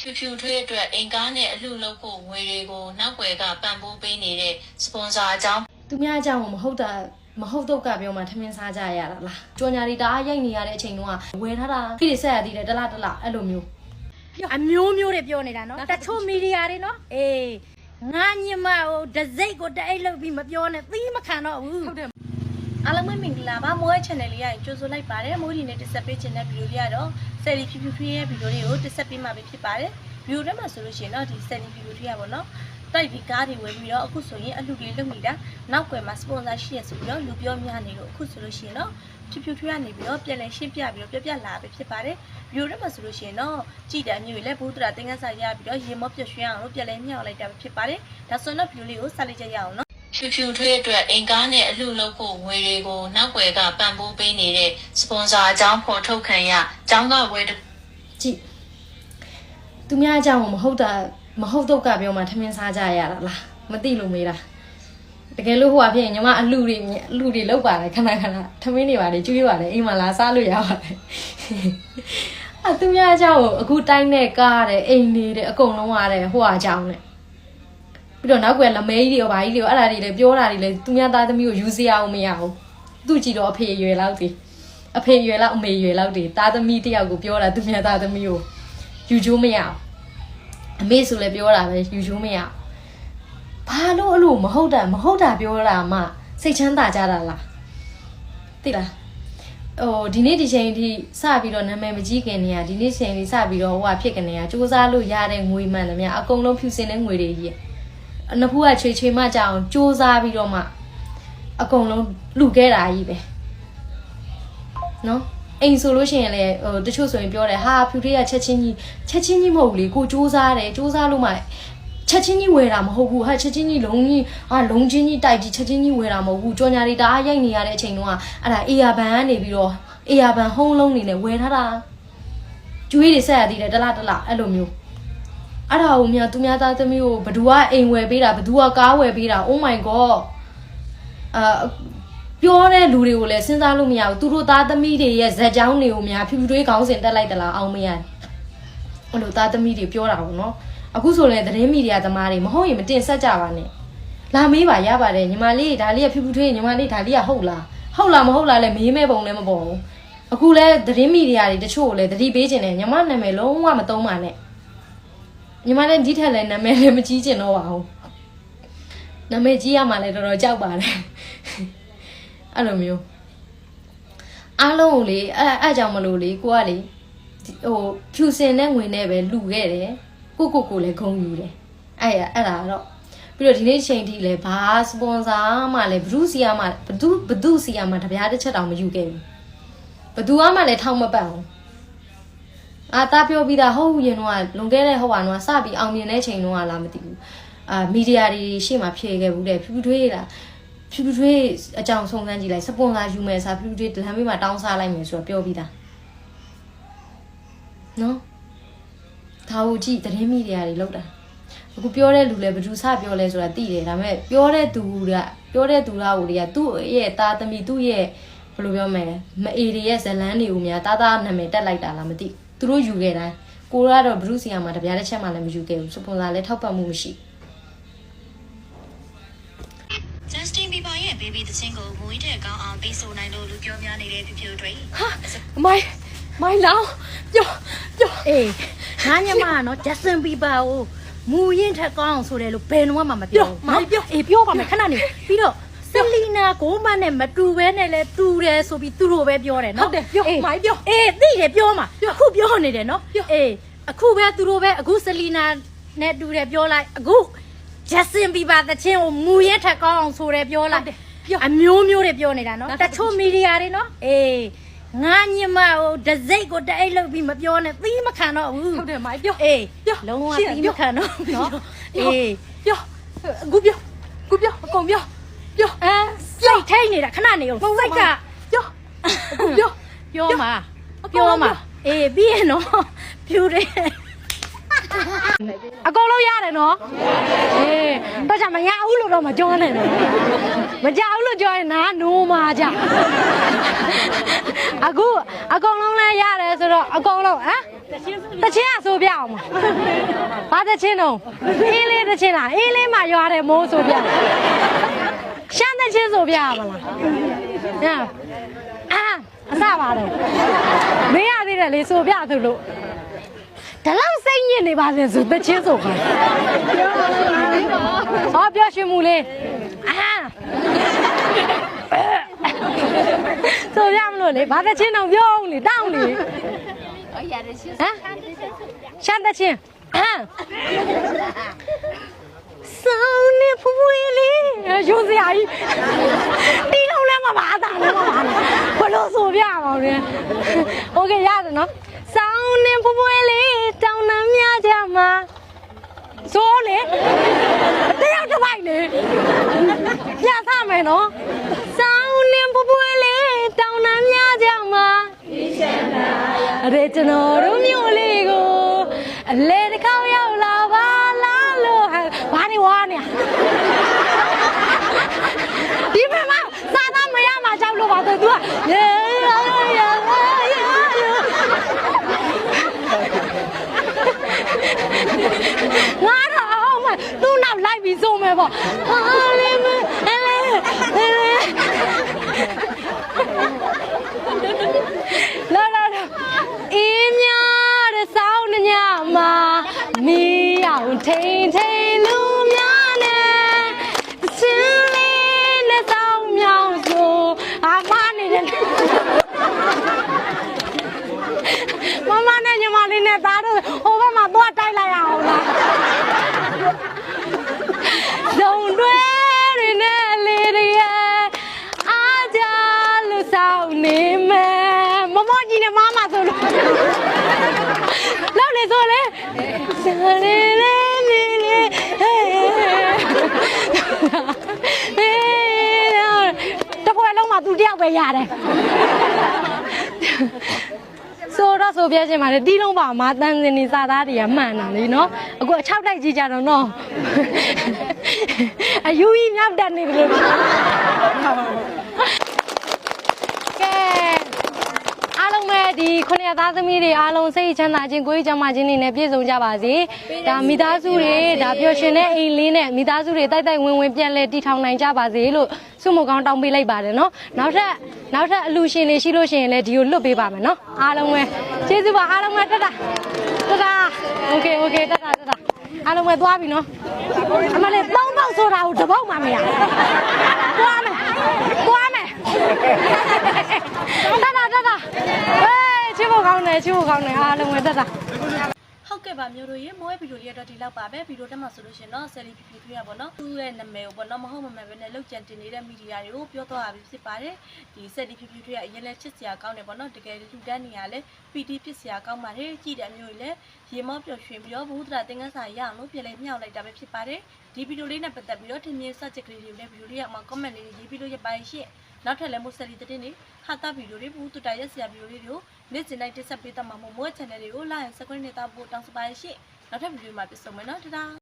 ဖြူဖြူထွေးအတွက်အင်ကားနဲ့အလှလုပ်ဖို့ငွေတွေကိုနောက်ွယ်ကပံ့ပိုးပေးနေတဲ့စပွန်ဆာအကြောင်းသူများအကြောင်းကိုမဟုတ်တာမဟုတ်တော့ကပြောမှထမင်းစားကြရတာလားကြော်ညာတွေတအားရိုက်နေရတဲ့အချိန်တုန်းကဝယ်ထားတာဖိတွေဆက်ရသေးတယ်တလားတလားအဲ့လိုမျိုးအမျိုးမျိုးတွေပြောနေတာနော်တချို့မီဒီယာတွေနော်အေးငါညမဟိုဒစိတ်ကိုတအိတ်လုပ်ပြီးမပြောနဲ့သီးမခံတော့ဘူးဟုတ်တယ် အားလုံးပဲမင်္ဂလာပါမိုးရဲ့ channel လေးရရင်ကြိုဆိုလိုက်ပါတယ်မိုးဒီနဲ့တက်ဆက်ပေးခြင်းတဲ့ဗီဒီယိုလေးကတော့ဆယ်လီဖြူဖြူထွေးရဲ့ဗီဒီယိုလေးကိုတက်ဆက်ပေးမှာပဲဖြစ်ပါတယ်ဗီဒီယိုထဲမှာဆိုလို့ရှိရင်တော့ဒီဆယ်လီဖြူဖြူထွေးရပါတော့တိုက်ပြီးကားတွေဝယ်ပြီးတော့အခုဆိုရင်အလူတွေလုပ်နေတာနောက်ွယ်မှာစပွန်ဆာရှိရဆိုပြီးတော့လူပြောများနေလို့အခုဆိုလို့ရှိရင်တော့ဖြူဖြူထွေးရနေပြီးတော့ပြန်လည်ရှင်းပြပြီးတော့ပြပြလာပဲဖြစ်ပါတယ်ဗီဒီယိုထဲမှာဆိုလို့ရှိရင်တော့ကြည်တယ်မျိုးလည်းဘုဒ္ဓရာသင်္ကန်းစာရပြီးတော့ရေမောပြည့်ရွှင်အောင်လို့ပြန်လည်မြောက်လိုက်တာပဲဖြစ်ပါတယ်ဒါဆိုရင်တော့ဗီဒီယိုလေးကိုစလိုက်ကြရအောင်နော် ဖြူဖြူထွေးအတွက်အင်ကားနဲ့အလှလုပ်ဖို့ငွေတွေကိုနောက်ွယ်ကပံ့ပိုးပေးနေတဲ့စပွန်ဆာအကြောင်းဖော်ထုတ်ခံရအကြောင်းကဝယ်တစ်ကြည့်သူများအကြောင်းကိုမဟုတ်တာမဟုတ်တော့ကပြောမှထမင်းစားကြရတာလားမသိလို့မေးတာတကယ်လို့ဟိုကဖြစ်ရင်ညီမအလှတွေအလှတွေလောက်ပါတယ်ခဏခဏထမင်းတွေပါတယ်ကျွေးပါတယ်အိမ်မှာလာစားလို့ရပါတယ်အသူများအကြောင်းကိုအခုတိုင်းနဲ့ကားတယ်အိမ်နေတယ်အကုန်လုံးရတယ်ဟိုအကြောင်းနဲ့ ပြီးတော့နောက်ကလမဲကြီးတွေရောဘာကြီးတွေရောအဲ့ဒါတွေလည်းပြောတာတွေလည်းသူများသားသမီးကိုယူစရာအောင်မရဘူးသူ့ကြည့်တော့အဖေရွယ်လောက်တည်အဖေရွယ်လောက်အမေရွယ်လောက်တည်သားသမီးတယောက်ကိုပြောတာသူများသားသမီးကိုယူချိုးမရအောင်အမေဆိုလည်းပြောတာပဲယူချိုးမရအောင်ဘာလို့အဲ့လိုမဟုတ်တာမဟုတ်တာပြောတာမှစိတ်ချမ်းသာကြတာလားသိလားဟိုဒီနေ့ဒီချိန်ထိစပြီးတော့နာမည်မကြီးခင်နေရဒီနေ့ချိန်ထိစပြီးတော့ဟိုဟာဖြစ်ကနေရစူးစမ်းလို့ရတဲ့ငွေမှန်တယ်များအကုန်လုံးဖြူစင်တဲ့ငွေတွေကြီးအ နဖူးကချွေချွေမှကြအောင်စူးစမ်းပြီးတော့မှအကုန်လုံးလူခဲ့တာကြီးပဲနော်အိမ်ဆိုလို့ရှိရင်လည်းဟိုတချို့ဆိုရင်ပြောတယ်ဟာဖြူတွေကချက်ချင်းကြီးချက်ချင်းကြီးမဟုတ်ဘူးလေကိုစူးစမ်းတယ်စူးစမ်းလို့မှချက်ချင်းကြီးဝယ်တာမဟုတ်ဘူးဟာချက်ချင်းကြီးလုံးကြီးဟာလုံးချင်းကြီးတိုက်ကြီးချက်ချင်းကြီးဝယ်တာမဟုတ်ဘူးကြော်ညာတွေတအားရိုက်နေရတဲ့အချိန်တုန်းကအဲ့ဒါအေယာဘန်ကနေပြီးတော့အေယာဘန်ဟုံးလုံးနေနဲ့ဝယ်ထားတာကျွေးတွေဆက်ရသေးတယ်တလားတလားအဲ့လိုမျိုး အဲ့ဒါကိုများသူများသားသမီးကိုဘသူကအိမ်ဝယ်ပေးတာဘသူကကားဝယ်ပေးတာ oh my god အာပြောတဲ့လူတွေကိုလည်းစဉ်းစားလို့မရဘူးသူတို့သားသမီးတွေရဲ့ဇက်ကြောင်းတွေကိုများဖြူဖြူတွေးခေါင်းစဉ်တက်လိုက်တလားအောင်မရအဲ့လိုသားသမီးတွေပြောတာပေါ့နော်အခုဆိုရင်သတင်းမီဒီယာသမားတွေမဟုတ်ရင်မတင်ဆက်ကြပါနဲ့လာမေးပါရပါတယ်ညီမလေးဒါလေးကဖြူဖြူထွေးညီမလေးဒါလေးကဟုတ်လားဟုတ်လားမဟုတ်လားလဲမေးမဲ့ပုံလည်းမပေါ်ဘူးအခုလဲသတင်းမီဒီယာတွေတချို့ကိုလည်းသတိပေးခြင်းနဲ့ညီမနာမည်လုံးဝမသုံးပါနဲ့ ညီမလည်းဒီထက်လည်းနာမည်လည်းမကြီးကျင်တော့ပါဘူးနာမည်ကြီးရမှလည်းတော်တော်ကြောက်ပါတယ်အဲ့လိုမျိုးအားလုံးကိုလေအဲ့အဲ့ကြောင့်မလို့လေကိုကလေဒီဟိုဖြူစင်တဲ့ငွေနဲ့ပဲလူခဲ့တယ်ကိုကိုကိုလည်းဂုံယူတယ်အဲ့ရအဲ့ဒါတော့ပြီးတော့ဒီနေ့ချိန်ထိလည်းဘာစပွန်ဆာမှလည်းဘဒုစီယာမှဘဒုဘဒုစီယာမှတပြားတစ်ချက်တောင်မယူခဲ့ဘူးဘသူမှလည်းထောက်မပံ့ဘူး အာတာပြောပြီးသားဟုတ်ရင်တော့လွန်ခဲ့တဲ့ဟိုကတော့စပြီးအောင်မြင်တဲ့ချိန်တော့လားမသိဘူးအာမီဒီယာတွေရှေ့မှာဖြေခဲ့ဘူးတဲ့ဖြူဖြူထွေးလားဖြူဖြူထွေးအကြောင်းဆုံးစမ်းကြည့်လိုက်စပွန်ဆာယူမယ်ဆိုဖြူဖြူထွေးဒလန်မေးမှာတောင်းစားလိုက်မယ်ဆိုတော့ပြောပြီးသားနော်ဒါဟုတ်ကြည့်သတင်းမီဒီယာတွေလောက်တာအခုပြောတဲ့လူလည်းဘယ်သူစပြောလဲဆိုတာသိတယ်ဒါပေမဲ့ပြောတဲ့သူကပြောတဲ့သူလားဟိုတွေကသူ့ရဲ့သားသမီးသူ့ရဲ့ဘယ်လိုပြောမလဲမအေတွေရဲ့ဇလန်းတွေကိုများတားတားနာမည်တက်လိုက်တာလားမသိ သူတို့ယူခဲ့တိုင်းကိုကတော့ဘရုစီယာမှာတပြားတစ်ချက်မှလည်းမယူခဲ့ဘူးစပွန်ဆာလည်းထောက်ပံ့မှုမရှိဘူး Justin Bieber ရဲ့ baby သချင်းကိုမွေးတဲ့ကောင်းအောင်ပေးဆိုနိုင်လို့လူပြောများနေတဲ့ဖြူဖြူတွေမိုင်းမိုင်းလောင်ပြောပြောအေးငါညမကနော် Justin Bieber ကိုမူရင်ထက်ကောင်းအောင်ဆိုတယ်လို့ဘယ်တော့မှမပြောဘူးနော်အေးပြောပါမယ်ခဏနေပြီးတော့ဆလီ နာကိုမနဲ့မတူဘဲနဲ့လဲတူတယ်ဆိုပြီးသူတို့ပဲပြောတယ်နော်ဟုတ်တယ်ပြောအေးမိုင်းပြောအေးသိတယ်ပြောမှာအခုပြောနေတယ်နော်အေးအခုပဲသူတို့ပဲအခုဆလီနာနဲ့တူတယ်ပြောလိုက်အခု Justin Bieber တချင်းကိုမူရင်ထက်ကောင်းအောင်ဆိုတယ်ပြောလိုက်ပြောအမျိုးမျိုးတွေပြောနေတာနော်နောက်တထပ်ချို့မီဒီယာတွေနော်အေးငါညမဟိုဒစိတ်ကိုတအိတ်လုပ်ပြီးမပြောနဲ့သီးမခံတော့ဘူးဟုတ်တယ်မိုင်းပြောအေးပြောလုံးဝရှေ့ကသီးပြောမခံတော့နော်ပြောအေးပြောအခုပြောအခုပြောအကုန်ပြော ပြောအဲစိတ်ထိတ်နေတာခဏနေအောင်စိတ်ကပြောအခုပြောပြောမှာအကုန်ပြောလုံးမှာပြောအေးပြီးရင်နော်ဖြူတယ်အကုန်လုံးရတယ်နော်အေးတော့ကြမရဘူးလို့တော့မပြောနဲ့နော်မကြဘူးလို့ပြောရင်နားနိုးမှာကြအခုအကုန်လုံးလည်းရတယ်ဆိုတော့အကုန်လုံးဟမ် တချင်းအဆိုပြအောင်ပါဘာတချင်းတော့အင်းလေးတချင်းလားအင်းလေးမှာရွာတယ်မိုးဆိုပြရှမ်းတချင်းဆိုပြရမလားညာအာအစပါတယ်မင်းရသေးတယ်လေဆိုပြသူလို့ဒါလောက်စိတ်ညစ်နေပါစေဆိုတချင်းဆိုခိုင်းဟောပြောရှင်မူလေးအာဆိုပြမလို့လေဘာတချင်းတော့ပြောအောင်လေတောင်းလေ ဟမ်ရှမ်းတချင်းဟမ်စောင်းနေဖူးဝေးလေးရုံးစရာကြီးတီလုံးလဲမပါတာလဲမပါဘလို့ဆိုပြအောင်လဲโอเคရတယ်နော်စောင်းနေဖူးဝေးလေးတောင်းနှမ်းများကြမှာစိုးလေတယောက်တစ်ပိုက်လေပြသမယ်နော်စော ော ကျွန်တော်တို့မျိုးလေးကိုအလေတစ်ခေါက်ရောက်လာပါလားလို့ဟဲ့ဘာနေဝါနေဒီမမစာသားမရမှာကြောက်လို့ပါတော့ तू ကရေရရရငါတော့အောင်မသူ့နောက်လိုက်ပြီးစုံမယ်ပေါ့ဟာလေမအဲလေလာလာလာအင်းများတဲ့စောင်းညမှာမီးအောင် ထိန်ထိန်လူများနဲ့စင်းလေးနဲ့စောင်းမြောင်ဆိုအာမနေတယ်မမနဲ့ညီမလေးနဲ့သားတို့ဟိုဘက်မှာသွားတိုက်လိုက်ရအောင်လားဇုံတွေတွေနဲ့လေးတွေရဲ့အားကြလို့စောင်းနေမယ်မမကြီးနဲ့မမဆိုလို့လောက်လေဆိုလေစ ဟေးတပွဲလုံးမှာသူတယောက်ပဲရတယ်ဆိုတော့ဆိုပြချင်ပါတယ်တီးလုံးပါမှာတန်စင်နေစာသားတွေကမှန်တာလေနော်အခုအချောက်တိုက်ကြီးကြတော့နော်အယူကြီးမြောက်တက်နေတယ်လို့ကဲအားလုံးပဲ ဒီခုနှစ်သားသမီးတွေအားလုံးစိတ်ချမ်းသာခြင်းကိုယ်ချမ်းသာခြင်းတွေနဲ့ပြည့်စုံကြပါစေဒါမိသားစုတွေဒါပျော်ရွှင်တဲ့အိမ်လေးနဲ့မိသားစုတွေတိုက်တိုက်ဝင်ဝင်ပြန်လဲတည်ထောင်နိုင်ကြပါစေလို့ဆုမကောင်းတောင်းပေးလိုက်ပါတယ်နော်နောက်ထပ်နောက်ထပ်အလူရှင်တွေရှိလို့ရှိရင်လည်းဒီကိုလွတ်ပေးပါမယ်နော်အားလုံးပဲကျေးဇူးပါအားလုံးပဲတက်တာတက်တာโอเคโอเคတက်တာတက်တာအားလုံးပဲသွားပြီနော်အမလေးသုံးပေါက်ဆိုတာကိုတစ်ပေါက်မှမရသွားမယ်သွားမယ်တက်တာတက်တာဟေး ချစ်ဖို့ကောင်းတယ်ချစ်ဖို့ကောင်းတယ်အားလုံးပဲတက်တာဟုတ်ကဲ့ပါမျိုးတို့ရေမိုးရဲ့ဗီဒီယိုလေးတော့ဒီလောက်ပါပဲဗီဒီယိုတက်မှာဆိုလို့ရှင်တော့ဆယ်လီဖြူဖြူထွေးရပါတော့သူ့ရဲ့နာမည်ကိုပေါ့နော်မဟုတ်မမှန်ပဲနဲ့လောက်ကျန်တင်နေတဲ့မီဒီယာတွေကိုပြောတော့ရပြီဖြစ်ပါတယ်ဒီဆယ်လီဖြူဖြူထွေးရအရင်လဲချစ်စရာကောင်းတယ်ပေါ့နော်တကယ်လူတန်းနေရလဲ PT ဖြစ်စရာကောင်းပါတယ်ကြည်တဲ့မျိုးကြီးလဲရေမော့ပျော်ရွှင်ပြီးတော့ဘုဒ္ဓရာသင်္ကန်းစာရအောင်လို့ပြန်လဲမြောက်လိုက်တာပဲဖြစ်ပါတယ်ဒီဗီဒီယိုလေးနဲ့ပတ်သက်ပြီးတော့ထင်မြင်စချက်ကလေးတွေလည်းဗီဒီယိုလေးအောက်မှာ comment လေးရေးပြီးလို့ရပါတယ်ရှင့် နောက်ထပ်လည်းမို့ဆယ်လီတဲ့နေဟာတာဗီဒီယိုတွေဘူးတူတာရက်စရာဗီဒီယိုလေးတွေကိုနေ့စဉ်တိုင်းတက်ဆက်ပေးတတ်မှာမို့မို့ channel လေးကို like and subscribe နဲ့တောက်ဖို့တောင်းဆိုပါရရှင့်နောက်ထပ်ဗီဒီယိုမှာပြန်ဆုံမယ်နော်တဒါ